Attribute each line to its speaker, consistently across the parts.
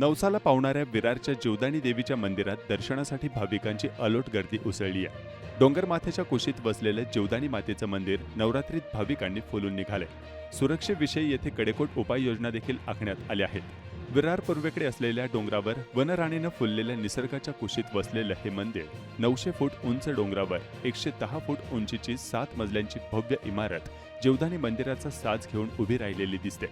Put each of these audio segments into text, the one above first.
Speaker 1: नवसाला पावणाऱ्या विरारच्या जीवदानी देवीच्या मंदिरात दर्शनासाठी भाविकांची अलोट गर्दी उसळली आहे. डोंगर माथ्याच्या कुशीत वसलेलं जीवदानी मातेचं मंदिर नवरात्रीत भाविकांनी फुलून निघाले सुरक्षेविषयी येथे कडेकोट उपाययोजना देखील आखण्यात आल्या आहेत. विरार पूर्वेकडे असलेल्या डोंगरावर वनराणीनं फुललेल्या निसर्गाच्या कुशीत वसलेलं हे मंदिर नऊशे फूट उंच डोंगरावर एकशे दहा फूट उंचीची सात मजल्यांची भव्य इमारत जीवदानी मंदिराचा साज घेऊन उभी राहिलेली दिसते.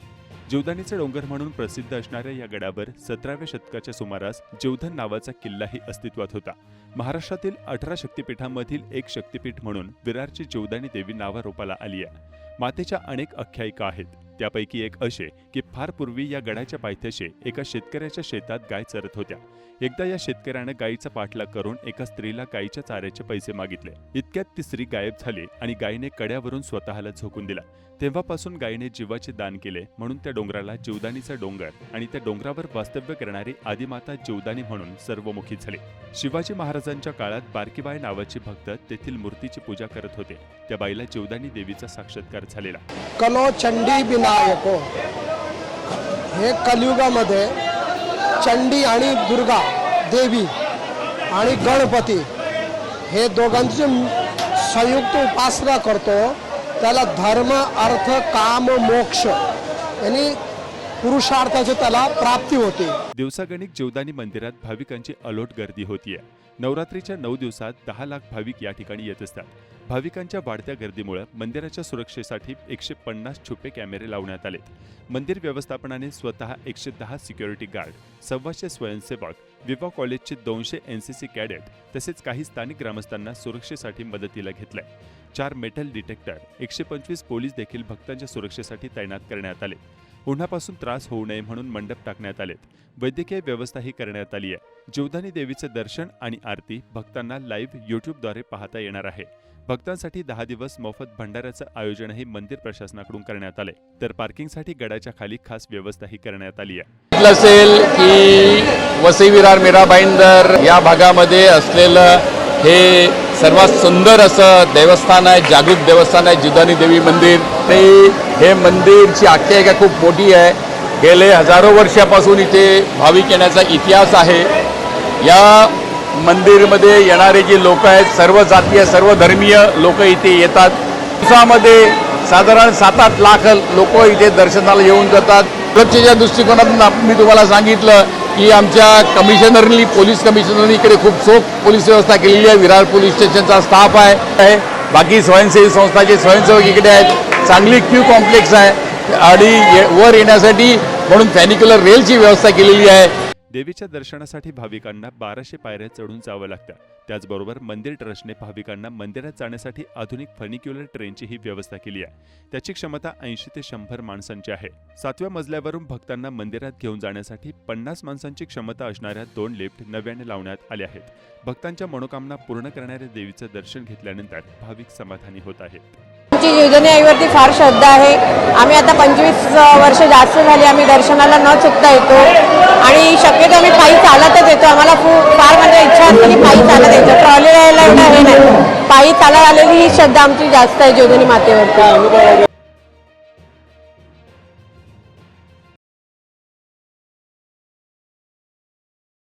Speaker 1: जीवदानीचे डोंगर म्हणून प्रसिद्ध असणाऱ्या या गडावर सतराव्या शतकाच्या सुमारास जीवधन नावाचा किल्लाही अस्तित्वात होता. महाराष्ट्रातील अठरा शक्तिपीठांमधील एक शक्तिपीठ म्हणून विरारची जीवदानी देवी नावारोपाला आली आहे. मातेच्या अनेक आख्यायिका आहेत. त्यापैकी एक असे की फार पूर्वी या गडाच्या पायथ्याशी एका शेतकऱ्याच्या शेतात गाय चरत होत्या. एकदा या शेतकऱ्यानं गायीचा पाठलाग करून एका स्त्रीला गायीच्या चाऱ्याचे पैसे मागितले. इतक्यात ती स्त्री गायब झाली आणि गायीने कड्यावरून स्वतःला झोकून दिला. तेव्हापासून गायीने जीवाचे दान केले म्हणून त्या डोंगराला जीवदानीचा डोंगर आणि त्या डोंगरावर वास्तव्य करणारी आदिमाता जीवदानी म्हणून सर्वमुखी झाली. शिवाजी महाराजांच्या काळात बारकीबाई नावाची भक्त तेथील मूर्तीची पूजा करत होते. त्या बाईला जीवदानी देवीचा साक्षात्कार झालेला.
Speaker 2: कलो चंडी विनायको. हे कलियुगामध्ये चंडी आणि दुर्गा देवी आणि गणपती हे दोघांची संयुक्त उपासना करतो. त्याला धर्म अर्थ काम मोक्ष यांनी पुरुषार्थाचे त्याला प्राप्ती होते.
Speaker 1: दिवसागणिक जीवदानी मंदिरात भाविकांची अलोट गर्दी होतीये. नवरात्रीच्या नऊ दिवसात दहा लाख भाविक या ठिकाणी येत असतात. भाविकांच्या वाढत्या गर्दीमुळे मंदिराच्या सुरक्षेसाठी एकशे पन्नास छुपे कॅमेरे लावण्यात आलेत. मंदिर व्यवस्थापनाने स्वतः एकशे दहा सिक्युरिटी गार्ड सव्वाशे स्वयंसेवक विवा कॉलेजचे दोनशे एन सी सी कॅडेट तसेच काही स्थानिक ग्रामस्थांना सुरक्षेसाठी मदतीला घेतलंय. चार मेटल डिटेक्टर एकशे पंचवीस पोलीस देखील भक्तांच्या सुरक्षेसाठी तैनात करण्यात आले. उन्हापासून त्रास होऊ नये म्हणून मंडप टाकण्यात आलेत. वैद्यकीय व्यवस्थाही करण्यात आली आहे. जीवधानी देवीचं दर्शन आणि आरती भक्तांना लाईव्ह युट्यूबद्वारे पाहता येणार आहे. भक्तांसाठी दहा दिवस मोफत भंडाऱ्याचं आयोजनही मंदिर प्रशासनाकडून करण्यात आले तर पार्किंगसाठी गडाच्या खाली खास व्यवस्थाही करण्यात आली आहे.
Speaker 3: असेल की वसई विरार मीराबाईंदर या भागामध्ये असलेलं हे सर्वात सुंदर असं देवस्थान आहे जागृत देवस्थान आहे जुदानी देवी मंदिर. ते हे मंदिरची आख्यायिका खूप मोठी आहे. गेले हजारो वर्षापासून इथे भाविक येण्याचा इतिहास आहे. या मंदिरमध्ये येणारे जे लोक आहेत सर्व जातीय सर्व धर्मीय लोक इथे येतात. दिवसामध्ये साधारण सात आठ लाख लोक इथे दर्शनाला येऊन जातात. सुरक्षेच्या दृष्टिकोनातून मी तुम्हाला सांगितलं की आमच्या कमिशनरनी पोलीस कमिशनरनी इकडे खूप चोख पोलीस व्यवस्था केलेली आहे. विरार पोलीस स्टेशनचा स्टाफ आहे. बाकी स्वयंसेवी संस्थाचे स्वयंसेवक इकडे आहेत. चांगली क्यू कॉम्प्लेक्स आहे. आणि वर येण्यासाठी म्हणून फॅनिक्युलर रेलची व्यवस्था केलेली आहे.
Speaker 1: देवीच्या दर्शनासाठी भाविकांना बाराशे पायऱ्या चढून जावं लागतं. त्याचबरोबर मंदिर ट्रस्टने भाविकांना मंदिरात जाण्यासाठी आधुनिक फर्निक्युलर ट्रेनचीही व्यवस्था केली आहे. त्याची क्षमता ऐंशी ते शंभर माणसांची आहे. सातव्या मजल्यावरून भक्तांना मंदिरात घेऊन जाण्यासाठी पन्नास माणसांची क्षमता असणाऱ्या दोन लिफ्ट नव्याने लावण्यात आल्या आहेत. भक्तांच्या मनोकामना पूर्ण करणाऱ्या देवीचं दर्शन घेतल्यानंतर भाविक समाधानी होत आहेत.
Speaker 4: आमची फार श्रद्धा आहे. आम्ही आता पंचवीस वर्ष जास्त झाली आम्ही दर्शनाला न चुकता येतो. आणि शक्यतो आम्ही पायी चालतच येतो. आम्हाला खूप फार म्हणजे इच्छा असते की पायी चालत यायचं. ट्रॉली यायला एवढं हे नाही. पायी चालत आलेली ही श्रद्धा आमची जास्त आहे जीवदानी मातेवरती.